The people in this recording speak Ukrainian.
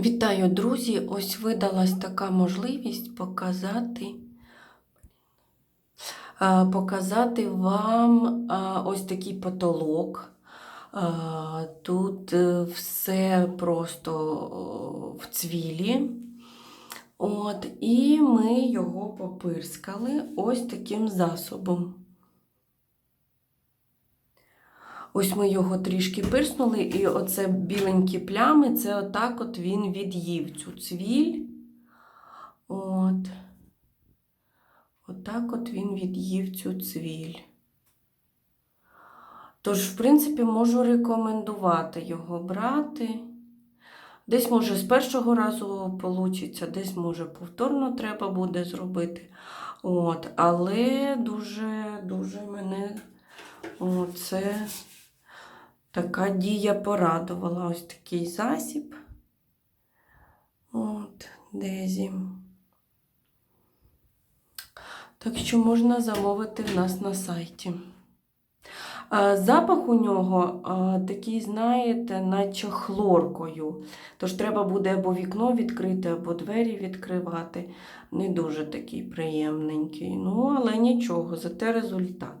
Вітаю, друзі! Ось видалась така можливість показати, показати вам ось такий потолок. Тут е, все просто в цвілі. От, і ми його попирскали ось таким засобом. Ось ми його трішки пирснули, і оце біленькі плями, це отак от він від'їв цю цвіль. От. Отак от він від'їв цю цвіль. Тож, в принципі, можу рекомендувати його брати. Десь, може, з першого разу вийде, десь, може, повторно треба буде зробити. От. Але дуже, дуже мене оце така дія порадувала. Ось такий засіб. От, Дезі. Так що можна замовити в нас на сайті. Запах у нього такий, знаєте, наче хлоркою. Тож треба буде або вікно відкрити, або двері відкривати. Не дуже такий приємненький. Ну, але нічого, зате результат.